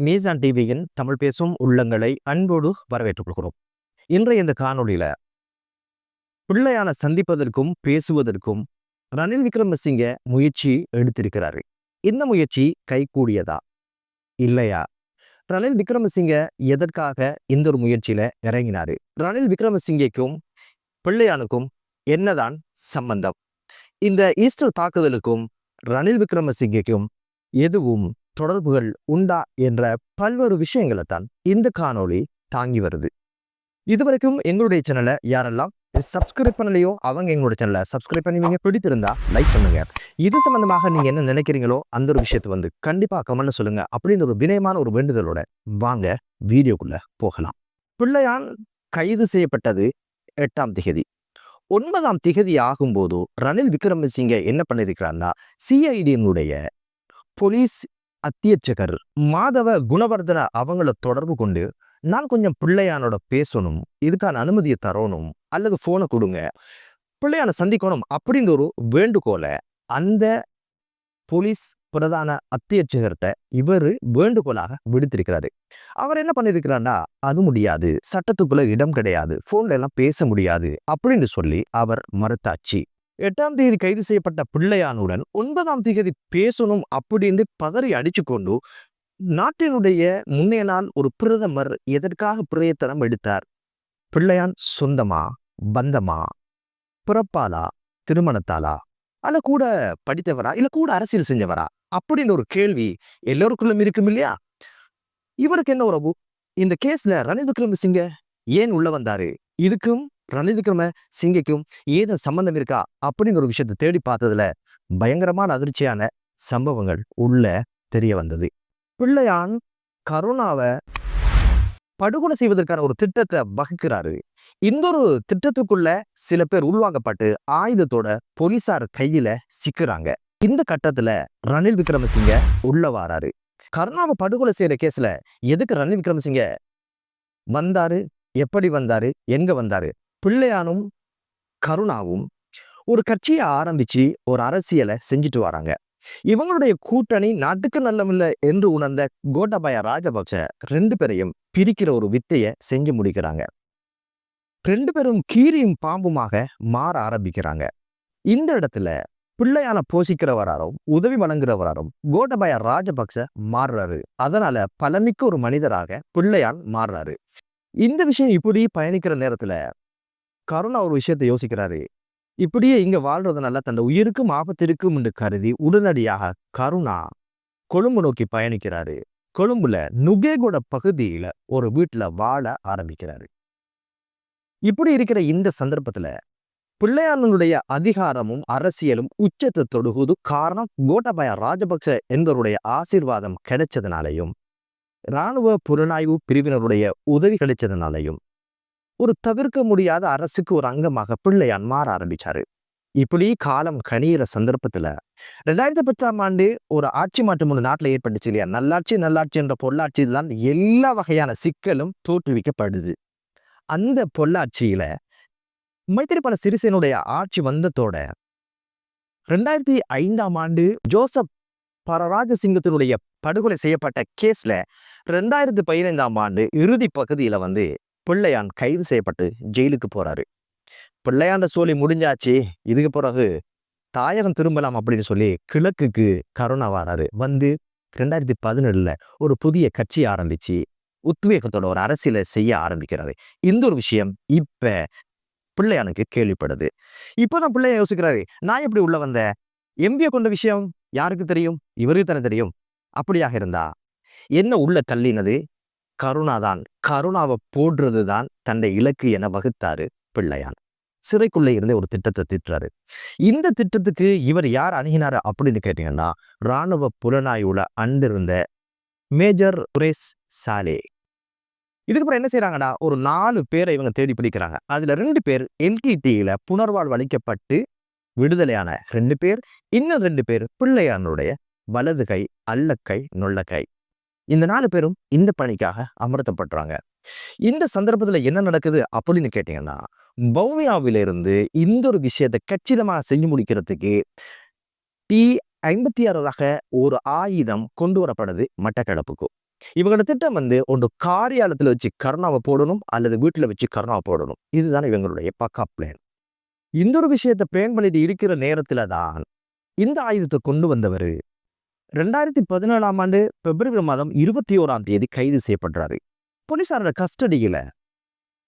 மீசான் டிவியின் தமிழ் பேசும் உள்ளங்களை அன்போடு வரவேற்றுக் கொள்கிறோம். இன்றைய இந்த காணொளியில பிள்ளையான சந்திப்பதற்கும் பேசுவதற்கும் ரணில் விக்ரமசிங்க முயற்சி எடுத்திருக்கிறாரு இந்த முயற்சி கைகூடியதா? இல்லையா? ரணில் விக்ரமசிங்க எதற்காக இந்த ஒரு முயற்சியில இறங்கினாரு? ரணில் விக்ரமசிங்கேக்கும் பிள்ளையானுக்கும் என்னதான் சம்பந்தம்? இந்த ஈஸ்டர் தாக்குதலுக்கும் ரணில் விக்ரமசிங்கேக்கும் எதுவும் தொடர்புகள் உண்டா என்ற பல்வேறு விஷயங்களை தான் இந்த காணொளி தாங்கி வருது. இதுவரைக்கும் எங்களுடைய சேனலை யாரெல்லாம் சப்ஸ்கிரைப் பண்ணலையோ அவங்க எங்களுடைய சேனலை சப்ஸ்கிரைப் பண்ணி நீங்க பிடித்திருந்தா லைக் பண்ணுங்க. இது சம்பந்தமாக நீங்க என்ன நினைக்கிறீங்களோ அந்த ஒரு விஷயத்தை வந்து கண்டிப்பா கமெண்ட்ல சொல்லுங்க. அப்படின்னு ஒரு வினயமான ஒரு வேண்டுதலோட வாங்க வீடியோக்குள்ள போகலாம். பிள்ளையான் கைது செய்யப்பட்டது எட்டாம் திகதி. ஒன்பதாம் திகதி ஆகும்போது ரணில் விக்ரமசிங்க என்ன பண்ணிருக்கிறார்னா சிஐடியினுடைய போலீஸ் அத்தியட்சகர் மாதவ குணவர்தன அவங்கள தொடர்பு கொண்டு நான் கொஞ்சம் பிள்ளையானோட பேசணும் இதுக்கான அனுமதியை தரணும் அல்லது ஃபோனை கொடுங்க பிள்ளையான சந்திக்கணும் அப்படின்ற ஒரு வேண்டுகோளை அந்த போலீஸ் பிரதான அத்தியட்சகர்கிட்ட இவர் வேண்டுகோளாக விடுத்திருக்கிறாரு. அவர் என்ன பண்ணிருக்கிறார்னா அது முடியாது சட்டத்துக்குள்ள இடம் கிடையாது ஃபோன்ல எல்லாம் பேச முடியாது அப்படின்னு சொல்லி அவர் மறுத்தாச்சு. எட்டாம் தேதி கைது செய்யப்பட்ட பிள்ளையானுடன் ஒன்பதாம் தேதி பேசணும் அப்படின்னு பதறி அடிச்சு கொண்டு நாட்டினுடைய முன்னே நாள் ஒரு பிரதமர் எதற்காக பிரயத்தனம் எடுத்தார்? பிள்ளையான் சொந்தமா பந்தமா பிறப்பாலா திருமணத்தாலா அல்ல கூட படித்தவரா? இல்ல கூட அரசியல் செஞ்சவரா? அப்படின்னு ஒரு கேள்வி எல்லோருக்குள்ளும் இருக்கும் இல்லையா? இவருக்கு என்ன உறவு? இந்த கேஸ்ல ரணில் விக்ரமசிங்க ஏன் உள்ள வந்தாரு? இதுக்கும் ரணில் விக்ரம சிங்கைக்கும் ஏதும் சம்பந்தம் இருக்கா? அப்படிங்கிற ஒரு விஷயத்தை தேடி பார்த்ததுல பயங்கரமான அதிர்ச்சியான சம்பவங்கள் உள்ள தெரிய வந்தது. பிள்ளையான் கருணாவை படுகொலை செய்வதற்கான ஒரு திட்டத்தை வகுக்கிறாரு. இந்த ஒரு திட்டத்துக்குள்ள சில பேர் உள்வாங்கப்பட்டு ஆயுதத்தோட போலீசார் கையில சிக்குறாங்க. இந்த கட்டத்துல ரணில் விக்ரமசிங்க உள்ள வாராரு. கருணாவை படுகொலை செய்யற கேஸ்ல எதுக்கு ரணில் விக்ரமசிங்க வந்தாரு? எப்படி வந்தாரு? எங்க வந்தாரு? பிள்ளையானும் கருணாவும் ஒரு கட்சியை ஆரம்பிச்சு ஒரு அரசியலை செஞ்சுட்டு வராங்க. இவங்களுடைய கூட்டணி நாட்டுக்கு நல்லமில்லை என்று உணர்ந்த கோட்டபாய ராஜபக்ச ரெண்டு பேரையும் பிரிக்கிற ஒரு வித்தையை செஞ்சு முடிக்கிறாங்க. ரெண்டு பேரும் கீரியும் பாம்புமாக மாற ஆரம்பிக்கிறாங்க. இந்த இடத்துல பிள்ளையான போஷிக்கிறவராரும் உதவி வழங்குறவராரும் கோட்டபாய ராஜபக்ச மாறுறாரு. அதனால பலமிக்க ஒரு மனிதராக பிள்ளையான் மாறுறாரு. இந்த விஷயம் இப்படி பயணிக்கிற நேரத்துல கருணா ஒரு விஷயத்தை யோசிக்கிறாரு. இப்படியே இங்க வாழ்றதுனால தன் உயிருக்கும் ஆபத்திற்கும் என்று கருதி உடனடியாக கருணா கொழும்பு நோக்கி பயணிக்கிறாரு. கொழும்புல நுகேகோட பகுதியில ஒரு வீட்டுல வாழ ஆரம்பிக்கிறாரு. இப்படி இருக்கிற இந்த சந்தர்ப்பத்துல பிள்ளையாளனுடைய அதிகாரமும் அரசியலும் உச்சத்தை தொடுகுது காரணம் கோட்டபாய ராஜபக்ச என்பவருடைய ஆசீர்வாதம் கிடைச்சதுனாலையும் இராணுவ புலனாய்வு பிரிவினருடைய உதவி கிடைச்சதுனாலையும் ஒரு தவிர்க்க முடியாத அரசுக்கு ஒரு அங்கமாக பிள்ளையான் மாற ஆரம்பிச்சாரு. இப்படி காலம் கணியிற சந்தர்ப்பத்துல ரெண்டாயிரத்தி பத்தாம் ஆண்டு ஒரு ஆட்சி மாற்றம் ஒரு நாட்டில் ஏற்பட்டுச்சு இல்லையா? நல்லாட்சி நல்லாட்சி என்ற பொள்ளாட்சி தான் எல்லா வகையான சிக்கலும் தோற்றுவிக்கப்படுது. அந்த பொள்ளாட்சியில மைத்திரிபால சிறிசேனுடைய ஆட்சி வந்ததோட ரெண்டாயிரத்தி ஐந்தாம் ஆண்டு ஜோசப் பரராஜசிங்கத்தினுடைய படுகொலை செய்யப்பட்ட கேஸ்ல ரெண்டாயிரத்தி பதினைந்தாம் ஆண்டு இறுதி பகுதியில வந்து பிள்ளையான் கைது செய்யப்பட்டு ஜெயிலுக்கு போறாரு. பிள்ளையாண்ட சோழி முடிஞ்சாச்சு இதுக்கு பிறகு தாயகம் திரும்பலாம் அப்படின்னு சொல்லி கிழக்குக்கு கருணா வராரு. வந்து ரெண்டாயிரத்தி பதினேழுல ஒரு புதிய கட்சி ஆரம்பிச்சு உத்வேகத்தோட ஒரு அரசியலை செய்ய ஆரம்பிக்கிறாரு. இந்த ஒரு விஷயம் இப்ப பிள்ளையானுக்கு கேள்விப்படுது. இப்பதான் பிள்ளைய யோசிக்கிறாரு நான் எப்படி உள்ள வந்தேன்? எம்பியை கொண்ட விஷயம் யாருக்கு தெரியும்? இவருக்கு தானே தெரியும். அப்படியாக இருந்தா என்ன உள்ள தள்ளினது? கருணாதான் கருணாவை போடுறது தான் தன்னை இலக்கு என வகுத்தாரு பிள்ளையான். சிறைக்குள்ளே இருந்தே ஒரு திட்டத்தை திட்டுறாரு. இந்த திட்டத்துக்கு இவர் யார் அணுகினாரு அப்படின்னு கேட்டீங்கன்னா இராணுவ புலனாய்வுல அண்டிருந்த மேஜர் சுரேஷ் சாலே. இதுக்கப்புறம் என்ன செய்யறாங்கன்னா ஒரு நாலு பேரை இவங்க தேடி பிடிக்கிறாங்க. அதுல ரெண்டு பேர் எல்டிடியில புனர்வாழ்வு அளிக்கப்பட்டு விடுதலையான ரெண்டு பேர் இன்னும் ரெண்டு பேர் பிள்ளையானுடைய வலது கை அல்லக்கை நொல்லக்கை இந்த நாலு பேரும் இந்த பணிக்காக அமர்த்தப்படுறாங்க. இந்த சந்தர்ப்பத்துல என்ன நடக்குது அப்படின்னு கேட்டீங்கன்னா பௌமியாவிலிருந்து இந்த ஒரு விஷயத்தை கச்சிதமாக செஞ்சு முடிக்கிறதுக்கு டி ஐம்பத்தி ஆறு ரக ஒரு ஆயுதம் கொண்டு வரப்படுது மட்டக்களப்புக்கு. இவங்களோட திட்டம் வந்து ஒன்று காரியாலத்தில் வச்சு கருணாவை போடணும் அல்லது வீட்டில் வச்சு கருணாவை போடணும். இதுதான் இவங்களுடைய பக்கா பிளான் இந்த ஒரு விஷயத்தை பிளான் பண்ணிட்டு இருக்கிற நேரத்துல தான் இந்த ஆயுதத்தை கொண்டு வந்தவர் ரெண்டாயிரத்தி பதினேழாம் ஆண்டு பிப்ரவரி மாதம் இருபத்தி ஓராம் தேதி கைது செய்யப்படுறாரு போலீசாரோட கஸ்டடியில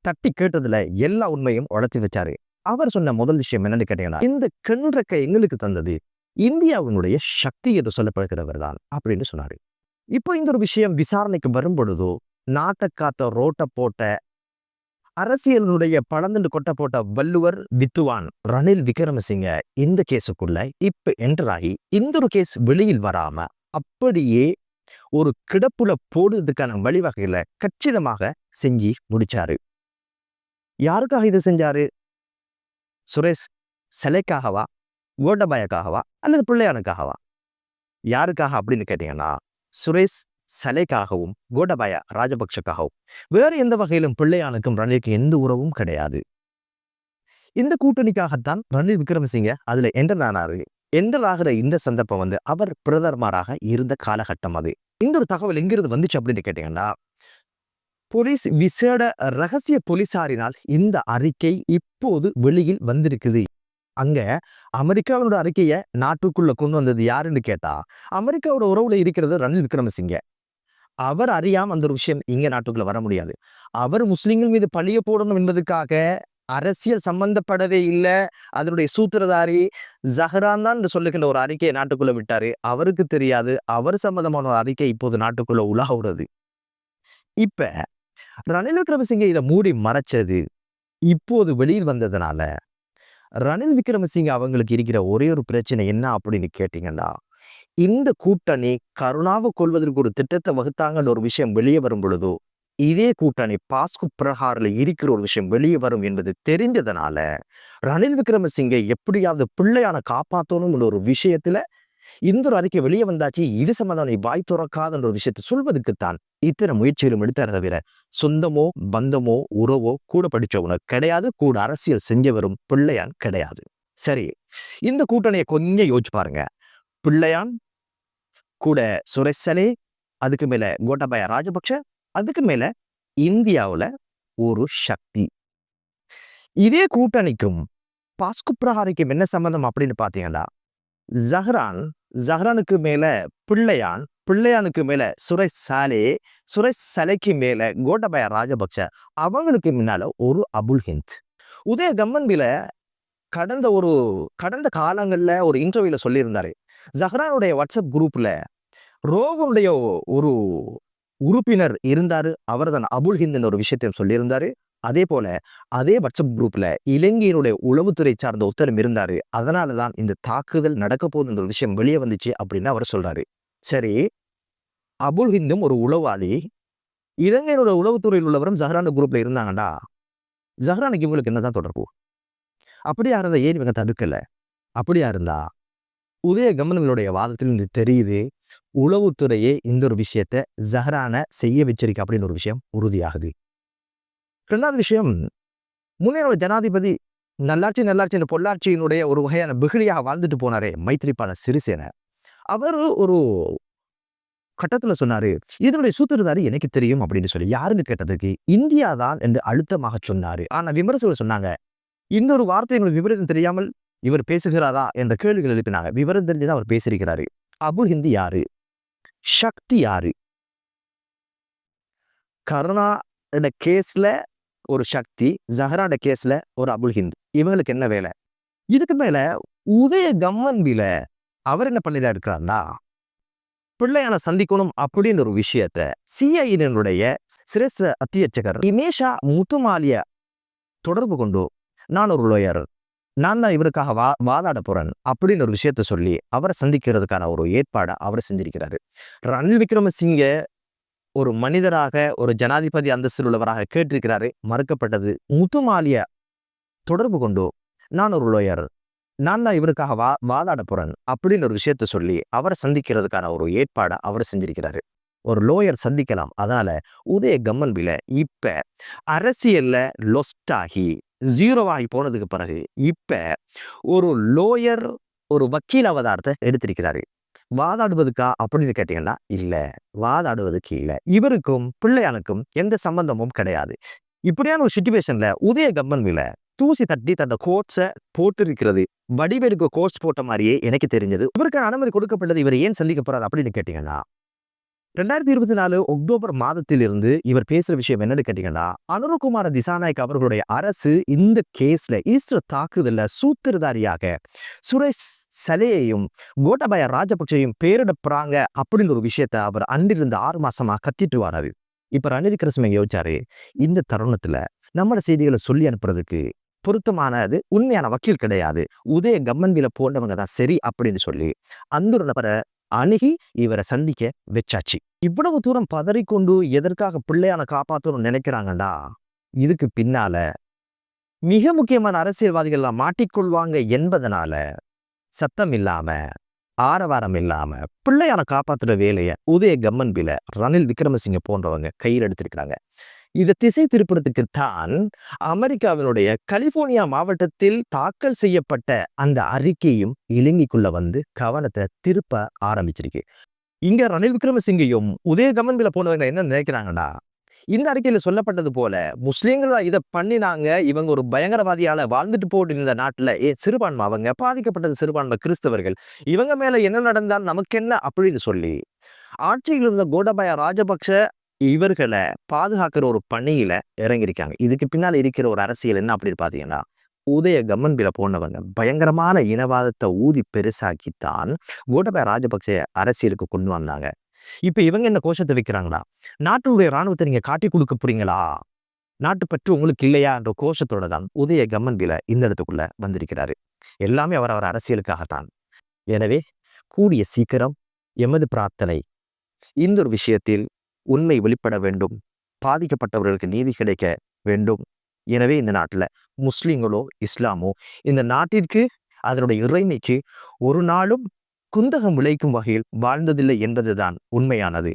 தட்டி கேட்டதுல எல்லா உண்மையும் உழைச்சி வச்சாரு. அவர் சொன்ன முதல் விஷயம் என்னன்னு கேட்டீங்கன்னா இந்த கண்றக்கை எங்களுக்கு தந்தது இந்தியாவினுடைய சக்தி என்று சொல்லப்படுகிறவர் தான் அப்படின்னு சொன்னாரு. இப்போ இந்த ஒரு விஷயம் விசாரணைக்கு வரும் பொழுதோ நாட்டை காத்த ரோட்டை போட்ட அரசியலினுடைய பழந்துண்டு கொட்ட போட்ட வள்ளுவர் வித்துவான் ரணில் விக்ரமசிங்க இந்த கேஸுக்குள்ள இப்ப என்டர் ஆகி இந்த ஒரு கேஸ் வெளியில் வராம அப்படியே ஒரு கிடப்புல போடுறதுக்கான வழிவகையில கச்சிதமாக செஞ்சு முடிச்சாரு. யாருக்காக இதை செஞ்சாரு? சுரேஷ் சிலைக்காகவா? கோட்டபாயக்காகவா? அல்லது பிள்ளையானுக்காகவா? யாருக்காக அப்படின்னு கேட்டீங்கன்னா சுரேஷ் சலேக்காகவும் கோடபாய ராஜபக்ஷக்காகவும். வேறு எந்த வகையிலும் பிள்ளையானுக்கும் ரணிலுக்கு எந்த உறவும் கிடையாது. இந்த கூட்டணிக்காகத்தான் ரணில் விக்ரமசிங்க அதுல என்டர் ஆனாரு. என்டர் ஆகிற இந்த சந்தர்ப்பம் வந்து அவர் பிரதமராக இருந்த காலகட்டம் அது. இந்த ஒரு தகவல் எங்கிருந்து வந்துச்சு அப்படின்னு கேட்டீங்கன்னா போலீஸ் விசேட ரகசிய போலீசாரினால் இந்த அறிக்கை இப்போது வெளியில் வந்திருக்குது. அங்க அமெரிக்காவோட அறிக்கையை நாட்டுக்குள்ள கொண்டு வந்தது யாருன்னு கேட்டா அமெரிக்காவோட உறவுல இருக்கிறது ரணில் விக்ரமசிங்க. அவர் அறியாம அந்த ஒரு விஷயம் இங்க நாட்டுக்குள்ள வர முடியாது. அவர் முஸ்லிம்கள் மீது பழிய போடணும் என்பதுக்காக அரசியல் சம்பந்தப்படவே இல்லை. அதனுடைய சூத்திரதாரி ஜஹரான் தான் என்று சொல்லுகின்ற ஒரு அறிக்கையை நாட்டுக்குள்ள விட்டாரு. அவருக்கு தெரியாது. அவர் சம்பந்தமான ஒரு அறிக்கை இப்போது நாட்டுக்குள்ள உலாவுறது. இப்ப ரணில் விக்ரமசிங்க இதை மூடி மறைச்சது இப்போது வெளியில் வந்ததுனால ரணில் விக்ரமசிங்க அவங்களுக்கு இருக்கிற ஒரே ஒரு பிரச்சனை என்ன அப்படின்னு கேட்டீங்கன்னா இந்த கூட்டணி கருணாவை கொள்வதற்கு ஒரு திட்டத்தை வகுத்தாங்கன்னு ஒரு விஷயம் வெளியே வரும் பொழுதோ இதே கூட்டணி பாஸ்கு பிரகாரில் இருக்கிற ஒரு விஷயம் வெளியே வரும் என்பது தெரிந்ததனால ரணில் விக்ரமசிங்கை எப்படியாவது பிள்ளையான காப்பாற்றணும்னு ஒரு விஷயத்துல இந்த ஒரு அறிக்கை வெளியே வந்தாச்சு. இது சம்பந்தம் வாய் துறக்காத ஒரு விஷயத்தை சொல்வதற்குத்தான் இத்தனை முயற்சிகளும் எடுத்தார் தவிர சொந்தமோ பந்தமோ உறவோ கூட படிச்சவனோ கிடையாது. கூட அரசியல் செஞ்சவரும் பிள்ளையான் கிடையாது. சரி இந்த கூட்டணியை கொஞ்சம் யோசிச்சு பாருங்க. பிள்ளையான் கூட சுரேசலே அதுக்கு மேல கோட்டாபாய ராஜபக்ஷ அதுக்கு மேல இந்தியாவுல ஒரு சக்தி. இதே கூட்டணிக்கும் பாஸ்கு பிரகாரிக்கும் என்ன சம்பந்தம் அப்படின்னு பார்த்தீங்கன்னா ஜஹ்ரான் ஜஹ்ரானுக்கு மேல பிள்ளையான் பிள்ளையானுக்கு மேல சுரை சாலே சுரை சலைக்கு மேல கோட்டபய ராஜபக்ஷ அவங்களுக்கு முன்னால ஒரு அபுல் ஹிந்த். உதய கம்மன்பில கடந்த ஒரு கடந்த காலங்கள்ல ஒரு இன்டர்வியூல சொல்லியிருந்தாரு. ஜஹ்ரானுடைய வாட்ஸ்அப் குரூப்ல ரோகனுடைய ஒரு உறுப்பினர் இருந்தாரு. அவர் தான் அபுல் ஹிந்த் ஒரு விஷயத்தையும் சொல்லியிருந்தாரு. அதே போல அதே வாட்ஸ்அப் குரூப்ல இலங்கையினுடைய உளவுத்துறை சார்ந்த உத்தரம் இருந்தாரு. அதனால தான் இந்த தாக்குதல் நடக்க போகுதுன்ற விஷயம் வெளியே வந்துச்சு அப்படின்னு அவர் சொல்றாரு. சரி அபுல் ஹிந்தும் ஒரு உளவாளி. இலங்கையினோட உளவுத்துறையில் உள்ளவரும் ஜஹரான் குரூப்ல இருந்தாங்கடா. ஜஹரானுக்கு இவங்களுக்கு என்னதான் தொடர்பு? அப்படியா இருந்தா ஏன் இவங்க தடுக்கல? அப்படியா இருந்தா? உதய கமனங்களுடைய வாதத்திலிருந்து தெரியுது உளவுத்துறையே இந்த ஒரு விஷயத்த ஜஹரான செய்ய வச்சிருக்கு அப்படின்னு ஒரு விஷயம் உறுதியாகுது. ரெண்டாவது விஷயம் முன்னேற ஜனாதிபதி நல்லாட்சி நல்லாட்சி இந்த பொள்ளாட்சியினுடைய ஒரு வகையான பிகிழியாக வாழ்ந்துட்டு போனாரே மைத்திரிபால சிறிசேன. அவர் ஒரு கட்டத்துல சொன்னாரு இதனுடைய சூத்திரதாரி எனக்கு தெரியும் அப்படின்னு சொல்லி. யாருன்னு கேட்டதுக்கு இந்தியா தான் என்று அழுத்தமாக சொன்னாரு. ஆனா விமர்சகர் சொன்னாங்க இந்த ஒரு வார்த்தை எங்களுக்கு விபரீதம் தெரியாமல் இவர் பேசுகிறாரா என்ற கேள்விகள் எழுப்பினாங்க. விவரம் தெரிஞ்சுதான் அவர் பேசியிருக்கிறாரு. அபுல் ஹிந்தி யாரு? சக்தி யாரு? கருணா கேஸ்ல ஒரு சக்தி ஜஹராட கேஸ்ல ஒரு அபுல் ஹிந்த். இவங்களுக்கு என்ன வேலை? இதுக்கு மேல உதய கம்மன்பில அவர் என்ன பண்ணிதான் இருக்கிறார்னா பிள்ளையான சந்திக்கணும் அப்படின்னு ஒரு விஷயத்த சிஐனுடைய சிரேச அத்தியட்சகர் இமேஷா முத்துமாலிய தொடர்பு கொண்டு நான் ஒரு லோயர் நான் தான் இவருக்காக வா வாதாட போறேன் அப்படின்னு ஒரு விஷயத்த சொல்லி அவரை சந்திக்கிறதுக்கான ஒரு ஏற்பாடை அவர் செஞ்சிருக்கிறாரு. ரணில் விக்ரமசிங்க ஒரு மனிதராக ஒரு ஜனாதிபதி அந்தஸ்தில் உள்ளவராக கேட்டிருக்கிறாரு மறுக்கப்பட்டது முத்துமாலிய தொடர்பு கொண்டு நான் ஒரு லோயர் நான் தான் இவருக்காக வா வாதாட போறேன் அப்படின்னு ஒரு விஷயத்த சொல்லி அவரை சந்திக்கிறதுக்கான ஒரு ஏற்பாடை அவர் செஞ்சிருக்கிறாரு. ஒரு லோயர் சந்திக்கலாம் அதனால உதய கம்மன்பில இப்ப அரசியல்ல லொஸ்டாகி ஜீரோவாகி போனதுக்கு பிறகு இப்ப ஒரு லோயர் ஒரு வக்கீல் அவதாரத்தை எடுத்திருக்கிறாரு. வாதாடுவதுக்கா அப்படின்னு கேட்டீங்கன்னா இல்ல. வாதாடுவதுக்கு இல்லை. இவருக்கும் பிள்ளையானுக்கும் எந்த சம்பந்தமும் கிடையாது. இப்படியான ஒரு சுச்சுவேஷன்ல உதய கம்மன்வில தூசி தட்டி தன்னை கோட்ஸை போட்டிருக்கிறது. வடிவெடுக்க கோட்ஸ் போட்ட மாதிரியே எனக்கு தெரிஞ்சது. இவருக்கு அனுமதி கொடுக்கப்பட்டது இவர் ஏன் சந்திக்க போறாரு அப்படின்னு கேட்டீங்கன்னா ரெண்டாயிரத்தி இருபத்தி நாலு அக்டோபர் மாதத்திலிருந்து இவர் பேசுற விஷயம் என்னன்னு கேட்டீங்கன்னா அனுரகுமார திசாநாயக் அவர்களுடைய அரசு இந்த கேஸ்ல ஈஸ்டர் தாக்குதல்ல சூத்திரதாரியாக சுரேஷ் சலேயையும் கோட்டபாய ராஜபக்சையும் பேரிடப்படுறாங்க அப்படிங்கிற ஒரு விஷயத்த அவர் அன்றிலிருந்து ஆறு மாசமா கத்திட்டு வராரு இப்ப ரணில் விக்ரமசிங்க யோசிச்சாரு இந்த தருணத்துல நம்மளோட செய்திகளை சொல்லி அனுப்புறதுக்கு பொருத்தமானது உண்மையான வக்கீல் கிடையாது. உதய கம்மன்வில போன்றவங்க தான் சரி அப்படின்னு சொல்லி அந்த ஒரு நபரை அணுகி இவரை சந்திக்க வச்சாச்சு. இவ்வளவு தூரம் பதறிக்கொண்டு எதற்காக பிள்ளையான காப்பாற்றணும்னு நினைக்கிறாங்கடா? இதுக்கு பின்னால மிக முக்கியமான அரசியல்வாதிகள்லாம் மாட்டிக்கொள்வாங்க என்பதனால சத்தம் இல்லாம ஆரவாரம் இல்லாம பிள்ளையான காப்பாத்துற வேலையை உதய கம்மன்பில ரணில் விக்ரமசிங்க போன்றவங்க கையில் எடுத்திருக்கிறாங்க. இதை திசை திருப்புறதுக்கு தான் அமெரிக்காவினுடைய கலிபோர்னியா மாவட்டத்தில் தாக்கல் செய்யப்பட்ட அந்த அறிக்கையும் இலங்கைக்குள்ள வந்து கவனத்தை திருப்ப ஆரம்பிச்சிருக்கு. இங்க ரணில் விக்ரமசிங்கையும் உதய கமன்பில போனவங்க என்ன நினைக்கிறாங்கடா இந்த அறிக்கையில சொல்லப்பட்டது போல முஸ்லீம்கள் இதை பண்ணினாங்க இவங்க ஒரு பயங்கரவாதியால வாழ்ந்துட்டு போட்டு இருந்த நாட்டுல ஏ சிறுபான்மை அவங்க பாதிக்கப்பட்டது சிறுபான்மை கிறிஸ்தவர்கள் இவங்க மேல என்ன நடந்தால் நமக்கு என்ன அப்படின்னு சொல்லி ஆட்சியில் இருந்த கோடபாய ராஜபக்ஷ இவர்களை பாதுகாக்கிற ஒரு பணியில இறங்கியிருக்காங்க. இதுக்கு பின்னால் இருக்கிற ஒரு அரசியல் என்ன அப்படின்னு பாத்தீங்கன்னா உதய கம்மன்பில போனவங்க பயங்கரமான இனவாதத்தை ஊதி பெருசாக்கித்தான் கோட்டபாய ராஜபக்ச அரசியலுக்கு கொண்டு வந்தாங்க. இப்ப இவங்க என்ன கோஷத்தை வைக்கிறாங்களா நாட்டினுடைய இராணுவத்தை நீங்க காட்டி கொடுக்க போறீங்களா? நாட்டு பற்று உங்களுக்கு இல்லையா என்ற கோஷத்தோட தான் உதய கம்மன்பில இந்த இடத்துக்குள்ள வந்திருக்கிறாரு. எல்லாமே அவர் அவர் அரசியலுக்காகத்தான். எனவே கூடிய சீக்கிரம் எமது பிரார்த்தனை இந்த ஒரு விஷயத்தில் உண்மை வெளிப்பட வேண்டும். பாதிக்கப்பட்டவர்களுக்கு நீதி கிடைக்க வேண்டும். எனவே இந்த நாட்டில் முஸ்லீம்களோ இஸ்லாமோ இந்த நாட்டிற்கு அதனுடைய இறைமைக்கு ஒரு நாளும் குந்தகம் விளைக்கும் வகையில் வாழ்ந்ததில்லை என்பதுதான் உண்மையானது.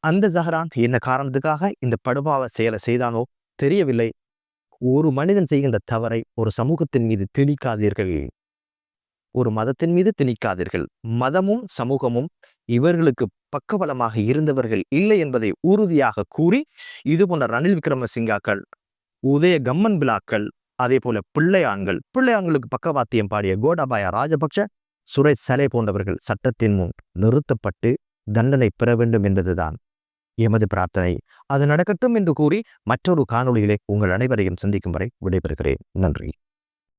அந்த ஜஹரான் என்ன காரணத்துக்காக இந்த படுபாவ செயலை செய்தானோ தெரியவில்லை. ஒரு மனிதன் செய்கின்ற தவறை ஒரு சமூகத்தின் மீது திணிக்காதீர்கள். ஒரு மதத்தின் மீது திணிக்காதீர்கள். மதமும் சமூகமும் இவர்களுக்கு பக்கபலமாக இருந்தவர்கள் இல்லை என்பதை உறுதியாக கூறி இது போன்ற ரணில் விக்ரமசிங்காக்கள் உதய கம்மன் பிலாக்கள் அதே போல பிள்ளையான்கள் பிள்ளையான்களுக்கு பக்கவாத்தியம் பாடிய கோடாபாய ராஜபக்ஷ சுரேஷ் சலை போன்றவர்கள் சட்டத்தின் முன் நிறுத்தப்பட்டு தண்டனை பெற வேண்டும் என்பதுதான் எமது பிரார்த்தனை. அது நடக்கட்டும் என்று கூறி மற்றொரு காணொளியிலே உங்கள் அனைவரையும் சந்திக்கும் வரை விடைபெறுகிறேன். நன்றி.